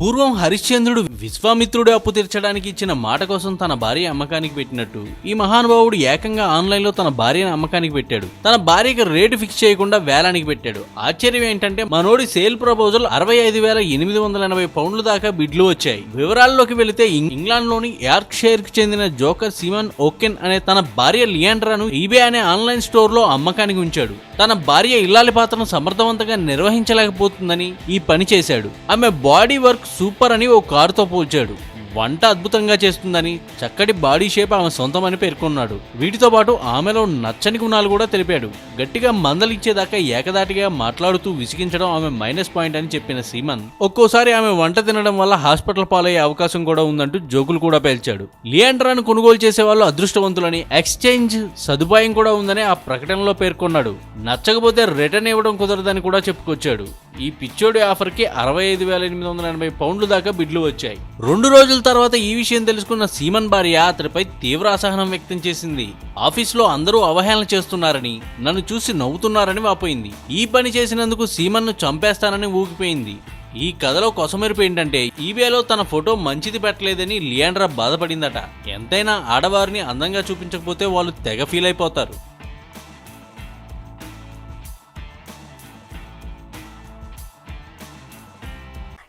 పూర్వం హరిశ్చంద్రుడు విశ్వామిత్రుడు అప్పు తీర్చడానికి ఇచ్చిన మాట కోసం తన భార్య అమ్మకానికి పెట్టినట్టు ఈ మహానుభావుడు ఏకంగా ఆన్లైన్లో తన భార్యను అమ్మకానికి పెట్టాడు. తన భార్యకి రేటు ఫిక్స్ చేయకుండా వేలానికి పెట్టాడు. ఆశ్చర్యం ఏంటంటే మనోడి సేల్ ప్రపోజల్ అరవై ఐదు వేల ఎనిమిది వందల ఎనభై పౌండ్ల దాకా బిడ్లు వచ్చాయి. వివరాల్లోకి వెళితే ఇంగ్లాండ్లోని యార్క్ షైర్కి చెందిన జోకర్ సిమన్ ఓకెన్ అనే తన భార్య లియాండ్రాను ఈబే అనే ఆన్లైన్ స్టోర్లో అమ్మకానికి ఉంచాడు. తన భార్య ఇల్లాలి పాత్రను సమర్థవంతంగా నిర్వహించలేకపోతుందని ఈ పని చేశాడు. ఆమె బాడీ వర్క్ సూపర్ అని ఓ కారుతో పోల్చాడు. వంట అద్భుతంగా చేస్తుందని చక్కటి బాడీ షేప్ ఆమె సొంతమని పేర్కొన్నాడు. వీటితో పాటు ఆమెలో నచ్చని గుణాలు కూడా తెలిపాడు. గట్టిగా మందలిచ్చేదాకా ఏకదాటిగా మాట్లాడుతూ విసిగించడం ఆమె మైనస్ పాయింట్ అని చెప్పిన సీమన్ ఒక్కోసారి ఆమె వంట తినడం వల్ల హాస్పిటల్ పాలయ్యే అవకాశం కూడా ఉందంటూ జోకులు కూడా పేల్చాడు. లియాండ్రాను కొనుగోలు చేసే వాళ్ళు అదృష్టవంతులని ఎక్స్చేంజ్ సదుపాయం కూడా ఉందని ఆ ప్రకటనలో పేర్కొన్నాడు. నచ్చకపోతే రిటర్న్ ఇవ్వడం కుదరదని కూడా చెప్పుకొచ్చాడు. ఈ పిచ్చోడి ఆఫర్కి అరవై ఐదు వేల ఎనిమిది వందల ఎనభై పౌండ్లు దాకా బిడ్లు వచ్చాయి. రెండు రోజుల తర్వాత ఈ విషయం తెలుసుకున్న సీమన్ భార్య అతడిపై తీవ్ర అసహనం వ్యక్తం చేసింది. ఆఫీస్లో అందరూ అవహేళన చేస్తున్నారని నన్ను చూసి నవ్వుతున్నారని వాపోయింది. ఈ పని చేసినందుకు సీమన్ను చంపేస్తానని ఊగిపోయింది. ఈ కథలో కొసమెరుపు ఏంటంటే ఈబేలో తన ఫోటో మంచిది పెట్టలేదని లియాండ్రా బాధపడిందట. ఎంతైనా ఆడవారిని అందంగా చూపించకపోతే వాళ్ళు తెగ ఫీల్ అయిపోతారు